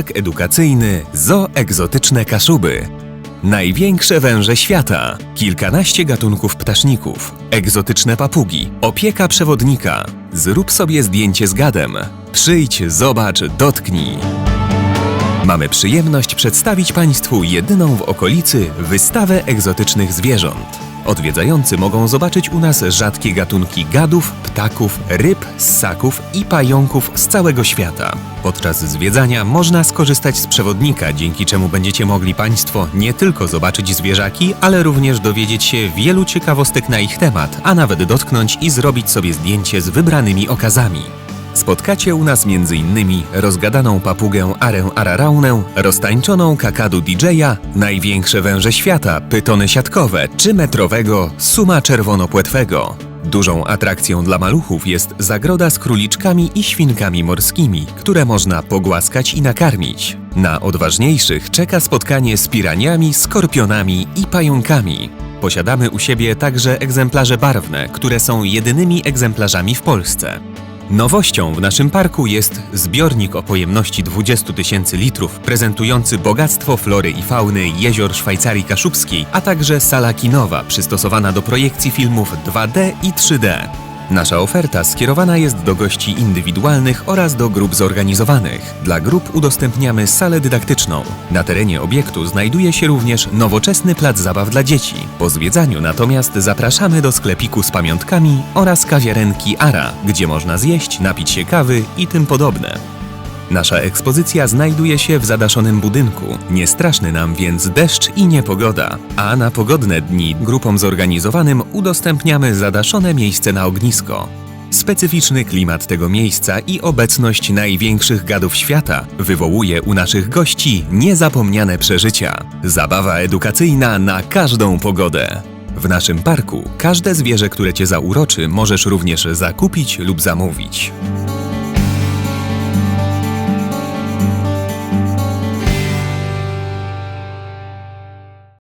Park edukacyjny Zoo Egzotyczne Kaszuby. Największe węże świata, kilkanaście gatunków ptaszników, egzotyczne papugi, opieka przewodnika. Zrób sobie zdjęcie z gadem. Przyjdź, zobacz, dotknij. Mamy przyjemność przedstawić Państwu jedyną w okolicy wystawę egzotycznych zwierząt. Odwiedzający mogą zobaczyć u nas rzadkie gatunki gadów, ptaków, ryb, ssaków i pająków z całego świata. Podczas zwiedzania można skorzystać z przewodnika, dzięki czemu będziecie mogli Państwo nie tylko zobaczyć zwierzaki, ale również dowiedzieć się wielu ciekawostek na ich temat, a nawet dotknąć i zrobić sobie zdjęcie z wybranymi okazami. Spotkacie u nas m.in. rozgadaną papugę Arę Araraunę, roztańczoną kakadu DJ-a, największe węże świata, pytony siatkowe czy metrowego suma czerwonopłetwego. Dużą atrakcją dla maluchów jest zagroda z króliczkami i świnkami morskimi, które można pogłaskać i nakarmić. Na odważniejszych czeka spotkanie z piraniami, skorpionami i pająkami. Posiadamy u siebie także egzemplarze barwne, które są jedynymi egzemplarzami w Polsce. Nowością w naszym parku jest zbiornik o pojemności 20 tysięcy litrów, prezentujący bogactwo flory i fauny jezior Szwajcarii Kaszubskiej, a także sala kinowa przystosowana do projekcji filmów 2D i 3D. Nasza oferta skierowana jest do gości indywidualnych oraz do grup zorganizowanych. Dla grup udostępniamy salę dydaktyczną. Na terenie obiektu znajduje się również nowoczesny plac zabaw dla dzieci. Po zwiedzaniu natomiast zapraszamy do sklepiku z pamiątkami oraz kawiarenki Ara, gdzie można zjeść, napić się kawy i tym podobne. Nasza ekspozycja znajduje się w zadaszonym budynku. Nie straszny nam więc deszcz i niepogoda. A na pogodne dni grupom zorganizowanym udostępniamy zadaszone miejsce na ognisko. Specyficzny klimat tego miejsca i obecność największych gadów świata wywołuje u naszych gości niezapomniane przeżycia. Zabawa edukacyjna na każdą pogodę. W naszym parku każde zwierzę, które Cię zauroczy, możesz również zakupić lub zamówić.